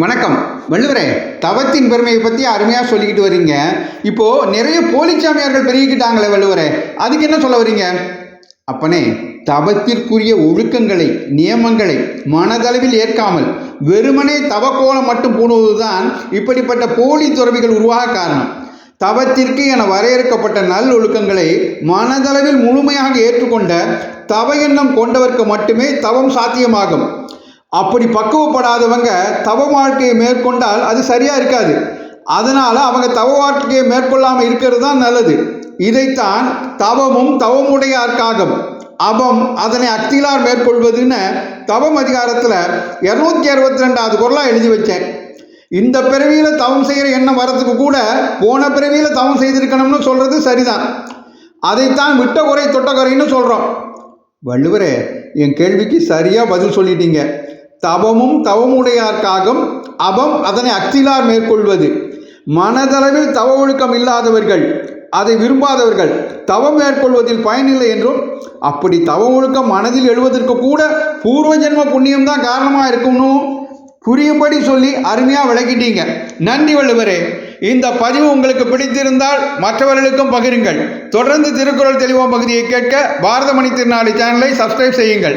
வணக்கம். வள்ளுவரே தவத்தின் பெருமையை பற்றி அருமையாக சொல்லிக்கிட்டு வர்றீங்க. இப்போது நிறைய போலிச்சாமியார்கள் பெருகிக்கிட்டாங்களே வள்ளுவரே அதுக்கு என்ன சொல்ல வர்றீங்க? அப்பனே தவத்திற்குரிய ஒழுக்கங்களை நியமங்களை மனதளவில் ஏற்காமல் வெறுமனே தவக்கோலம் மட்டும் பூணுவதுதான் இப்படிப்பட்ட போலி துறவிகள் உருவாக காரணம். தவத்திற்கு என வரையறுக்கப்பட்ட நல் ஒழுக்கங்களை மனதளவில் முழுமையாக ஏற்றுக்கொண்ட தவ எண்ணம் கொண்டவர்க்கு மட்டுமே தவம் சாத்தியமாகும். அப்படி பக்குவப்படாதவங்க தவ வாழ்க்கையை மேற்கொண்டால் அது சரியா இருக்காது. அதனால அவங்க தவ வாழ்க்கையை மேற்கொள்ளாமல் இருக்கிறது தான் நல்லது. இதைத்தான் தவமும் தவமுடையார்க்காகும். அவம் அதனை அக்திலார் மேற்கொள்வதுன்னு தவம் அதிகாரத்தில் இரநூத்தி அறுபத்தி ரெண்டாவது குரலாக எழுதி வச்சேன். இந்த பிறவியில் தவம் செய்கிற எண்ணம் வரதுக்கு கூட போன பிறவியில் தவம் செய்திருக்கணும்னு சொல்கிறது சரிதான். அதைத்தான் விட்ட குறை தொட்ட குறைன்னு சொல்கிறோம் வள்ளுவரே என் கேள்விக்கு சரியாக பதில் சொல்லிட்டீங்க. தவமும் தவமுடையார்க்காகும். அபம் அதனை அக்திலார் மேற்கொள்வது. மனதளவில் தவ ஒழுக்கம் இல்லாதவர்கள் அதை விரும்பாதவர்கள் தவம் மேற்கொள்வதில் பயனில்லை என்றும் அப்படி தவ ஒழுக்கம் மனதில் எழுவதற்கு கூட பூர்வ ஜென்ம புண்ணியம்தான் காரணமாக இருக்கும்னு புரியும்படி சொல்லி அருமையாக விளக்கிட்டீங்க. நன்றி வள்ளுவரே. இந்த பதிவு உங்களுக்கு பிடித்திருந்தால் மற்றவர்களுக்கும் பகிருங்கள். தொடர்ந்து திருக்குறள் தெளிவோம் பகுதியை கேட்க பாரதமணி திருநாளி சேனலை சப்ஸ்கிரைப் செய்யுங்கள்.